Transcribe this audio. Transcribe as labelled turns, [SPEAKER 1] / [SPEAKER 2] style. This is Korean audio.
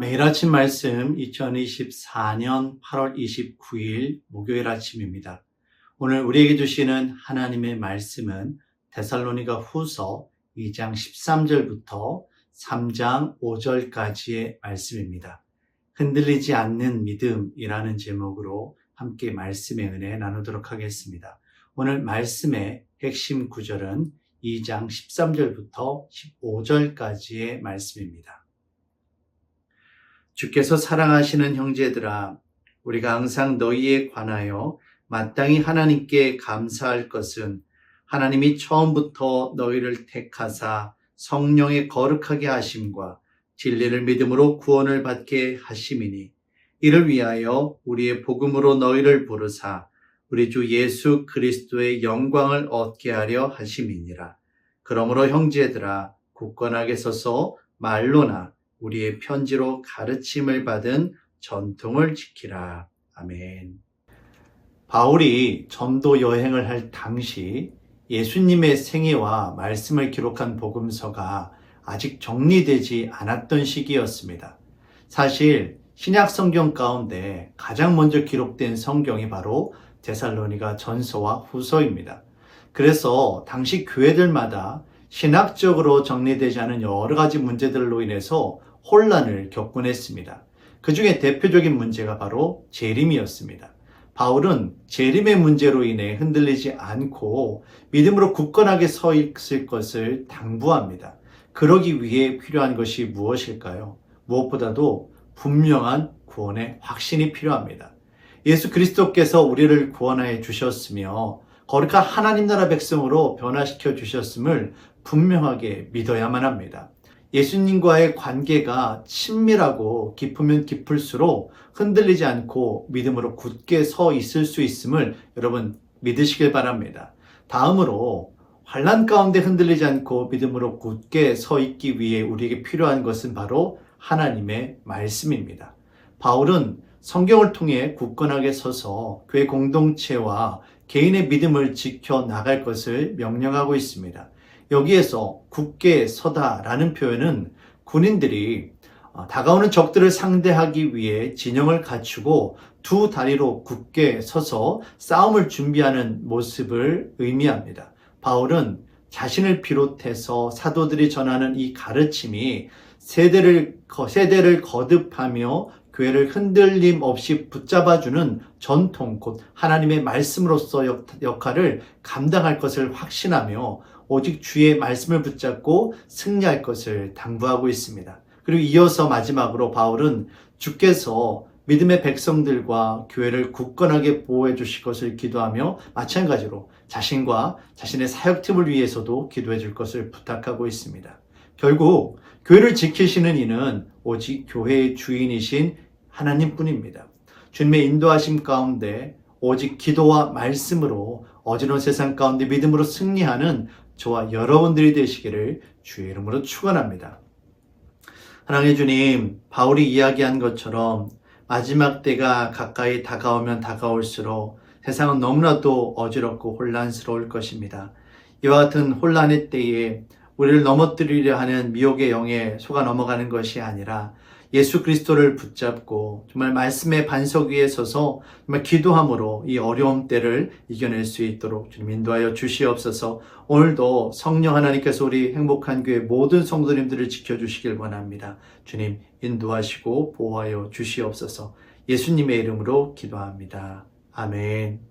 [SPEAKER 1] 매일 아침 말씀 2024년 8월 29일 목요일 아침입니다. 오늘 우리에게 주시는 하나님의 말씀은 데살로니가 후서 2장 13절부터 3장 5절까지의 말씀입니다. 흔들리지 않는 믿음이라는 제목으로 함께 말씀의 은혜 나누도록 하겠습니다. 오늘 말씀의 핵심 구절은 2장 13절부터 15절까지의 말씀입니다. 주께서 사랑하시는 형제들아, 우리가 항상 너희에 관하여 마땅히 하나님께 감사할 것은 하나님이 처음부터 너희를 택하사 성령의 거룩하게 하심과 진리를 믿음으로 구원을 받게 하심이니 이를 위하여 우리의 복음으로 너희를 부르사 우리 주 예수 그리스도의 영광을 얻게 하려 하심이니라. 그러므로 형제들아 굳건하게 서서 말로나 우리의 편지로 가르침을 받은 전통을 지키라. 아멘. 바울이 전도 여행을 할 당시 예수님의 생애와 말씀을 기록한 복음서가 아직 정리되지 않았던 시기였습니다. 사실 신약 성경 가운데 가장 먼저 기록된 성경이 바로 데살로니가 전서와 후서입니다. 그래서 당시 교회들마다 신학적으로 정리되지 않은 여러 가지 문제들로 인해서 혼란을 겪곤 했습니다. 그 중에 대표적인 문제가 바로 재림이었습니다. 바울은 재림의 문제로 인해 흔들리지 않고 믿음으로 굳건하게 서 있을 것을 당부합니다. 그러기 위해 필요한 것이 무엇일까요? 무엇보다도 분명한 구원의 확신이 필요합니다. 예수 그리스도께서 우리를 구원하여 주셨으며 거룩한 하나님 나라 백성으로 변화시켜 주셨음을 분명하게 믿어야만 합니다. 예수님과의 관계가 친밀하고 깊으면 깊을수록 흔들리지 않고 믿음으로 굳게 서 있을 수 있음을 여러분 믿으시길 바랍니다. 다음으로 환란 가운데 흔들리지 않고 믿음으로 굳게 서 있기 위해 우리에게 필요한 것은 바로 하나님의 말씀입니다. 바울은 성경을 통해 굳건하게 서서 교회 공동체와 개인의 믿음을 지켜 나갈 것을 명령하고 있습니다. 여기에서 굳게 서다라는 표현은 군인들이 어, 다가오는 적들을 상대하기 위해 진영을 갖추고 두 다리로 굳게 서서 싸움을 준비하는 모습을 의미합니다. 바울은 자신을 비롯해서 사도들이 전하는 이 가르침이 세대를, 세대를 거듭하며 교회를 흔들림 없이 붙잡아주는 전통, 곧 하나님의 말씀으로서 역할을 감당할 것을 확신하며 오직 주의 말씀을 붙잡고 승리할 것을 당부하고 있습니다. 그리고 이어서 마지막으로 바울은 주께서 믿음의 백성들과 교회를 굳건하게 보호해 주실 것을 기도하며 마찬가지로 자신과 자신의 사역팀을 위해서도 기도해 줄 것을 부탁하고 있습니다. 결국 교회를 지키시는 이는 오직 교회의 주인이신 하나님 뿐입니다. 주님의 인도하심 가운데 오직 기도와 말씀으로 어지러운 세상 가운데 믿음으로 승리하는 저와 여러분들이 되시기를 주의 이름으로 축원합니다. 하나님의 주님, 바울이 이야기한 것처럼 마지막 때가 가까이 다가오면 다가올수록 세상은 너무나도 어지럽고 혼란스러울 것입니다. 이와 같은 혼란의 때에 우리를 넘어뜨리려 하는 미혹의 영에 속아 넘어가는 것이 아니라 예수 그리스도를 붙잡고 정말 말씀의 반석 위에 서서 정말 기도함으로 이 어려움 때를 이겨낼 수 있도록 주님 인도하여 주시옵소서 오늘도 성령 하나님께서 우리 행복한 교회 모든 성도님들을 지켜주시길 원합니다. 주님 인도하시고 보호하여 주시옵소서 예수님의 이름으로 기도합니다. 아멘.